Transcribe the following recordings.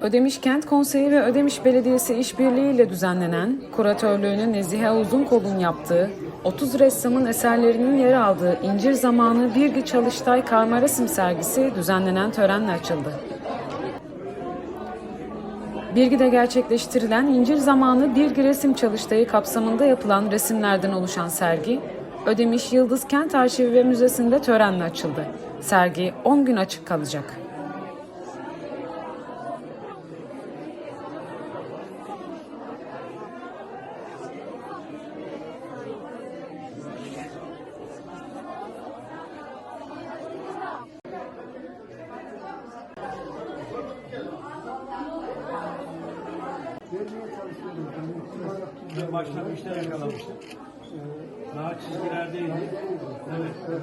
Ödemiş Kent Konseyi ve Ödemiş Belediyesi işbirliğiyle düzenlenen, kuratörlüğünü Nezihe Uzunkol'un yaptığı, 30 ressamın eserlerinin yer aldığı İncir Zamanı Birgi Çalıştay Karma sergisi düzenlenen törenle açıldı. Birgi'de gerçekleştirilen İncir Zamanı Birgi Resim Çalıştayı kapsamında yapılan resimlerden oluşan sergi, Ödemiş Yıldız Kent Arşivi ve Müzesi'nde törenle açıldı. Sergi 10 gün açık kalacak. Ben başlangıçta yakalamıştım. Ee, Daha çizgilerdeydi. Evet.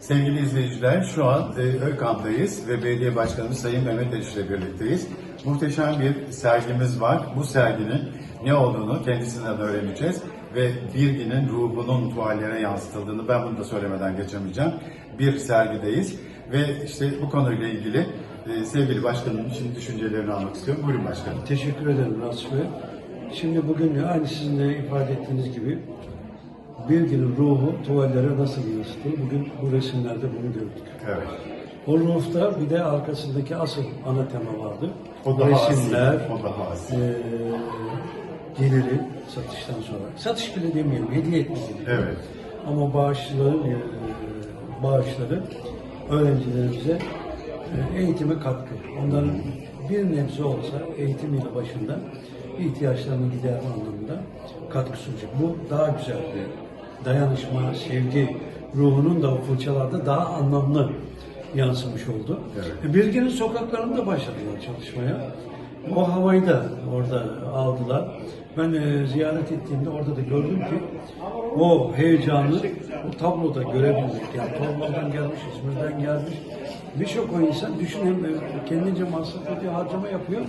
Sevgili izleyiciler, şu an e, Özkan'dayız ve belediye başkanımız Sayın Mehmet Eş ile birlikteyiz. Muhteşem bir sergimiz var. Bu serginin ne olduğunu kendisinden öğreneceğiz ve Birgi'nin ruhunun tuvallere yansıtıldığını ben bunu da söylemeden geçemeyeceğim. Bir sergideyiz ve işte bu konuyla ilgili e, sevgili başkanım için düşüncelerini almak istiyorum. Buyurun başkanım. Teşekkür ederim Rasim Bey. Şimdi bugün aynı sizin de ifade ettiğiniz gibi Bilginin ruhu tuvallere nasıl yansıtılır? Bugün bu resimlerde bunu gördük. Evet. O ruhta bir de arkasındaki asıl ana tema vardı. O daha Resimler, asil, o daha asil. eee, geliri satıştan sonra. Satış bile demeyelim, hediye etme gibi. Evet. Ama bağışçıların eee, bağışları öğrencilerimize eee, eğitime katkı. Onların bir nebze olsa eğitimiyle başında ihtiyaçlarını giderme anlamında katkı sunacak. Bu daha güzel bir dayanışma, sevgi ruhunun da o fırçalarda daha anlamlı yansımış oldu. Evet. E, Bilginin sokaklarında başladılar çalışmaya. O havayı da orada aldılar. Ben e, ziyaret ettiğimde orada da gördüm ki o heyecanı o tabloda görebildik. Yani Torbalı'dan gelmiş, İzmir'den gelmiş. Birçok o insan düşün hem e, kendince masraf ediyor, harcama yapıyor.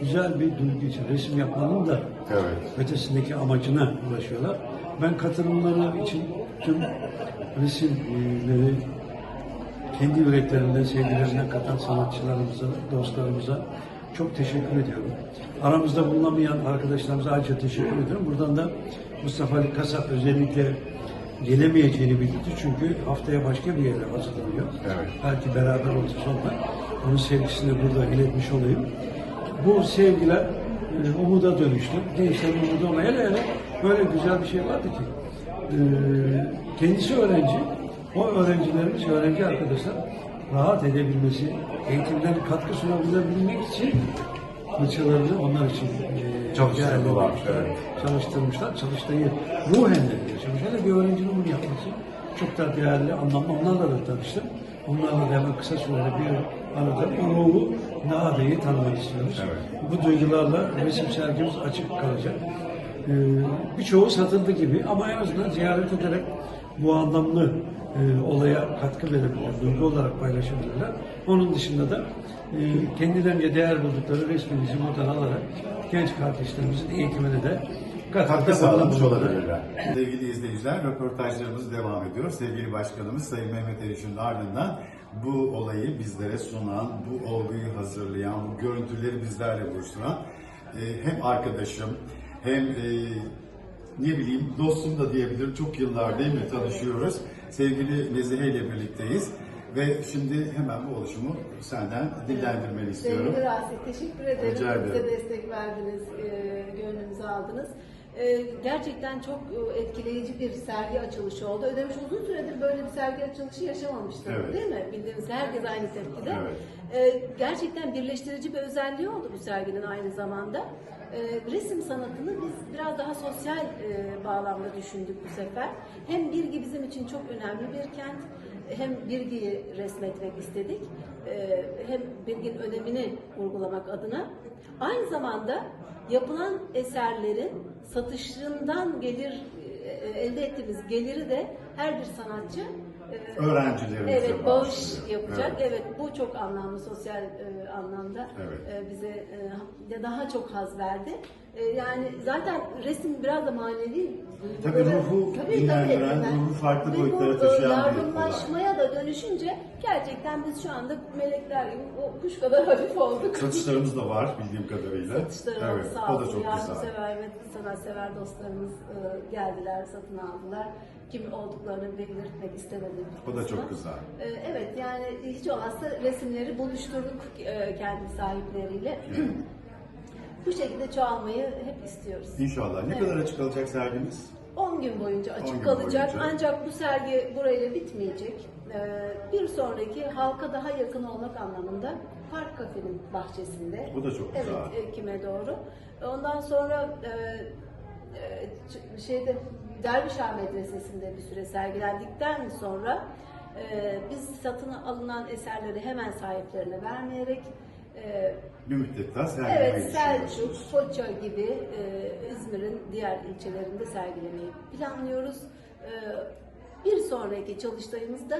Güzel bir duygu için resim yapmanın da Evet. ötesindeki amacına ulaşıyorlar. Ben katılımları için tüm resimleri kendi yüreklerinden sevgilerine katan sanatçılarımıza, dostlarımıza çok teşekkür ediyorum. Aramızda bulunamayan arkadaşlarımıza ayrıca teşekkür ediyorum. Buradan da Mustafa Ali Kasap özellikle gelemeyeceğini bildirdi. Çünkü haftaya başka bir yere hazırlanıyor. Evet. Belki beraber olacağız onunla. Onun sevgisini burada iletmiş olayım. Bu sevgiler e, umuda dönüştü. Gençlerin umudu ona hele hele böyle güzel bir şey vardı ki e, kendisi öğrenci, o öğrencilerimiz, öğrenci arkadaşlar rahat edebilmesi, eğitimlerine katkı sunabilmek için fırçalarını onlar için e, değerlendirmişler, evet. çalıştırmışlar. Çalıştayı ruhen de. Hele bir öğrencinin bunu yapması çok da değerli, anlamlı. Onlarla da tanıştım. Onlarla da hemen kısa sürede bir arada o ruhu daha da iyi tanımak istiyoruz. Evet. Bu duygularla resim sergimiz açık kalacak. Ee, birçoğu satıldı gibi ama en azından ziyaret ederek bu anlamlı e, olaya katkı verebilirler, duygu olarak paylaşabilirler. Onun dışında da e, kendilerince değer buldukları resmimizi buradan alarak genç kardeşlerimizin eğitimine de katkı sağlamış olabilirler. Sevgili izleyiciler, röportajlarımız devam ediyor. Sevgili Başkanımız Sayın Mehmet Eriş'in ardından bu olayı bizlere sunan, bu olguyu hazırlayan, bu görüntüleri bizlerle buluşturan e, hem arkadaşım hem e, ne bileyim dostum da diyebilirim. Çok yıllar değil mi tanışıyoruz. Sevgili Nezihe ile birlikteyiz. Ve şimdi hemen bu oluşumu senden dillendirmeni istiyorum. Sevgili Rasim, teşekkür ederim. Rica ederim. Bize destek verdiniz, e, gönlümüzü aldınız. E, gerçekten çok e, etkileyici bir sergi açılışı oldu. Ödemiş uzun süredir böyle bir sergi açılışı yaşamamıştı Evet. değil mi? Bildiğiniz herkes aynı tepkide. Evet. Gerçekten birleştirici bir özelliği oldu bu serginin aynı zamanda. E, resim sanatını biz biraz daha sosyal e, bağlamda düşündük bu sefer. Hem Birgi bizim için çok önemli bir kent, hem Birgi'yi resmetmek istedik, e, hem Birgi'nin önemini vurgulamak adına. Aynı zamanda yapılan eserlerin satışından gelir e, elde ettiğimiz geliri de her bir sanatçı e, Öğrencilerimize evet bağış yapacak. Evet. Evet. bu çok anlamlı sosyal e, anlamda Evet. e, bize e, daha çok haz verdi. E, yani zaten resim biraz da manevi Tabii ruhu Tabii, ruhu farklı Ve boyutlara taşıyan olay. Yardımlaşmaya da dönüşünce gerçekten biz şu anda melekler gibi o kuş kadar hafif olduk. Satışlarımız da var bildiğim kadarıyla. Satışlarımız evet, sağ o da olsun çok güzel. yardımsever ve sanatsever dostlarımız geldiler, satın aldılar. Kim olduklarını belirtmek istemedim. O da çok güzel. Evet yani hiç olmazsa resimleri buluşturduk kendi sahipleriyle. Bu şekilde çoğalmayı hep istiyoruz. İnşallah. Ne Evet. kadar açık kalacak sergimiz? 10 gün boyunca 10 açık gün kalacak boyunca. ancak bu sergi burayla bitmeyecek. Ee, bir sonraki halka daha yakın olmak anlamında Park Kafe'nin bahçesinde. Bu da çok güzel. Evet, Ekim'e doğru. Ondan sonra e, e, ç- şeyde Dervişah Medresesi'nde bir süre sergilendikten sonra e, biz satın alınan eserleri hemen sahiplerine vermeyerek e, Bir müddet daha sergilemeyi Evet, Selçuk. Foça gibi e, İzmir'in diğer ilçelerinde sergilemeyi planlıyoruz. E, bir sonraki çalıştayımızda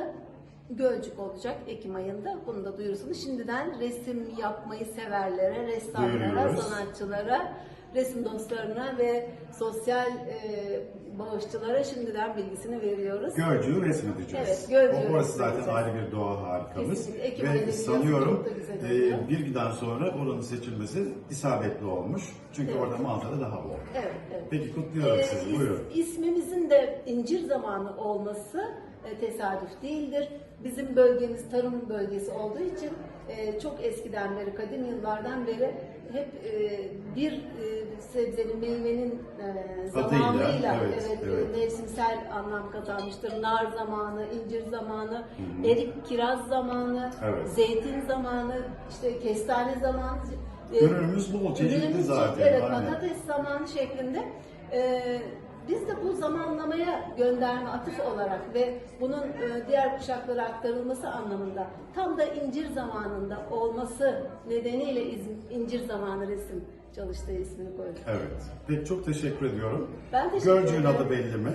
Gölcük olacak Ekim ayında. Bunu da duyurusunu şimdiden resim yapmayı severlere, ressamlara, Duyuruyoruz. sanatçılara, resim dostlarına ve sosyal e, bağışçılara şimdiden bilgisini veriyoruz. Gölcüğü resmedeceğiz. Evet, Gölcüğü Orası zaten ayrı bir doğa harikamız. Ve sanıyorum e, bir günden sonra oranın seçilmesi isabetli olmuş. Çünkü Evet. orada manzara daha bol. Evet, evet. Peki kutluyorum Ee, sizi. is- Buyurun. İsmimizin de incir zamanı olması e, tesadüf değildir. Bizim bölgemiz tarım bölgesi olduğu için e, çok eskiden beri, kadim yıllardan beri hep e, bir e, sebzenin, meyvenin e, Adıyla, zamanıyla evet, evet, evet. e, mevsimsel anlam kazanmıştır. Nar zamanı, incir zamanı, erik, kiraz zamanı, Evet. zeytin zamanı, işte kestane zamanı. e, Ürünümüz bol, çeşitli zaten, Evet, patates zamanı şeklinde. Ee, biz de bu zamanlamaya gönderme atıf olarak ve bunun e, diğer kuşaklara aktarılması anlamında tam da incir zamanında olması nedeniyle incir zamanı resim çalıştığı ismini koyduk. Evet. Peki çok teşekkür ediyorum. Ben teşekkür Gölcüğün ederim. adı belli mi?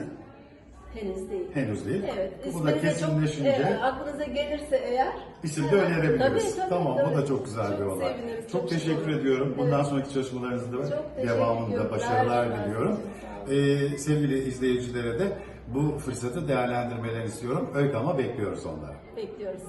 Henüz değil. Henüz değil. Evet. Bu da de çok, kesinleşince e, aklınıza gelirse eğer isim de Tabii, önerebiliriz. tabii, tamam tabii. o da çok güzel bir Çok olay. seviniriz, çok çok teşekkür mutlu ediyorum. Bundan Evet. sonraki çalışmalarınızda Çok teşekkür devamında ediyorum. başarılar diliyorum. Ee, sevgili izleyicilere de bu fırsatı değerlendirmelerini istiyorum. Öykü ama bekliyoruz onları. bekliyoruz.